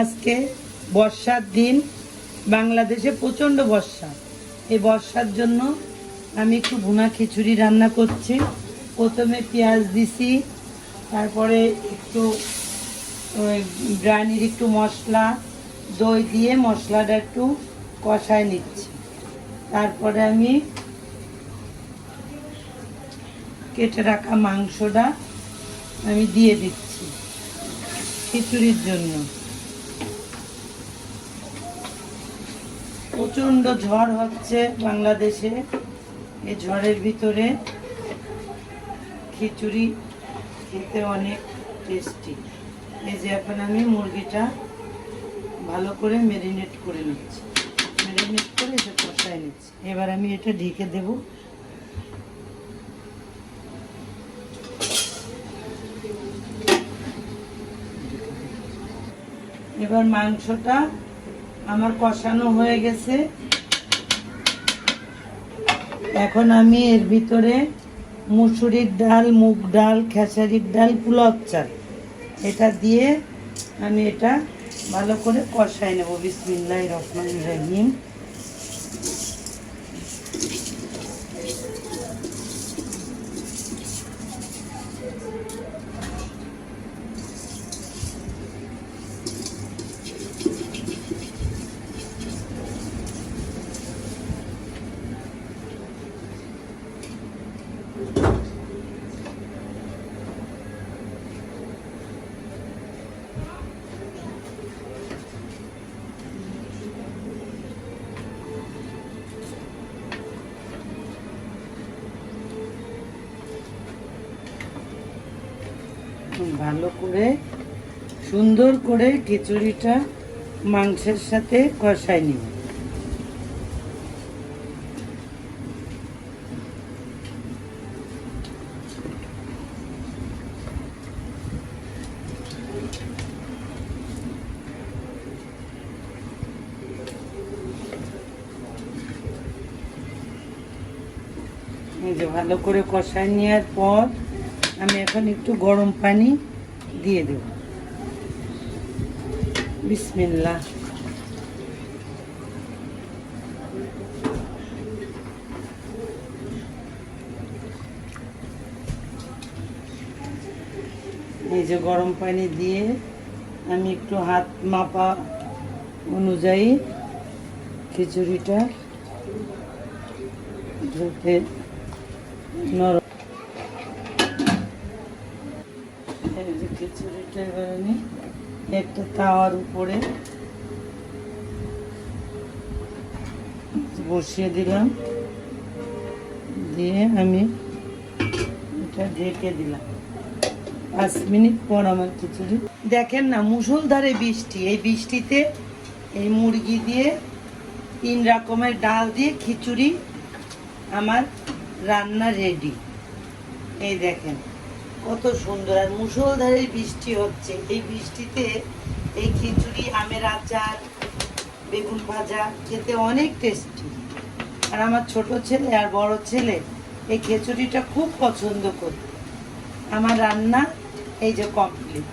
আজকে বর্ষার দিন, বাংলাদেশে প্রচণ্ড বর্ষা। এই বর্ষার জন্য আমি একটু ভুনা খিচুড়ি রান্না করছি। প্রথমে পেঁয়াজ দিছি, তারপরে একটু, ওই বিরিয়ানির একটু মশলা, দই দিয়ে মশলাটা একটু কষায় নিচ্ছি। তারপরে আমি কেটে রাখা মাংসটা আমি দিয়ে দিচ্ছি খিচুড়ির জন্য। প্রচণ্ড ঝড় হচ্ছে বাংলাদেশে। এই ঝড়ের ভিতরে খিচুড়ি খেতে অনেক টেস্টি এই যে এখন আমি মুরগিটা ভালো করে মেরিনেট করে নিচ্ছি। মেরিনেট করে এটা কষায় নিচ্ছি। এবার আমি এটা ঢেকে দেবো। এবার মাংসটা আমার কষানো হয়ে গেছে। এখন আমি এর ভিতরে মুসুরির ডাল, মুগ ডাল, খেসারির ডাল পোলাও চাল। এটা দিয়ে আমি এটা ভালো করে কষাই নেব। বিসমিল্লাহ রহমান রহিম। ভালো করে সুন্দর করে খিচুড়িটা মাংসের সাথে কষাই নিব। ভালো করে কষাই নেওয়ার পর আমি এখন একটু গরম পানি দিয়ে দেব। বিসমিল্লা এই যে গরম পানি দিয়ে আমি একটু হাত মাপা অনুযায়ী খিচুড়িটা নরম এই তাওয়ার উপরে বসিয়ে দিলাম। দিয়ে আমি এটা ঢেকে দিলাম। পাঁচ মিনিট পর আমার খিচুড়ি। দেখেন না মুসলধারে বৃষ্টি। এই বৃষ্টিতে এই মুরগি দিয়ে তিন রকমের ডাল দিয়ে খিচুড়ি আমার রান্না রেডি এই দেখেন। কত সুন্দর আর মুসলধারে বৃষ্টি হচ্ছে। এই বৃষ্টিতে এই খিচুড়ি, আমের আচার, বেগুন ভাজা খেতে অনেক টেস্টি আর আমার ছোট ছেলে আর বড় ছেলে এই খিচুড়িটা খুব পছন্দ করে। আমার রান্না এই যে কমপ্লিট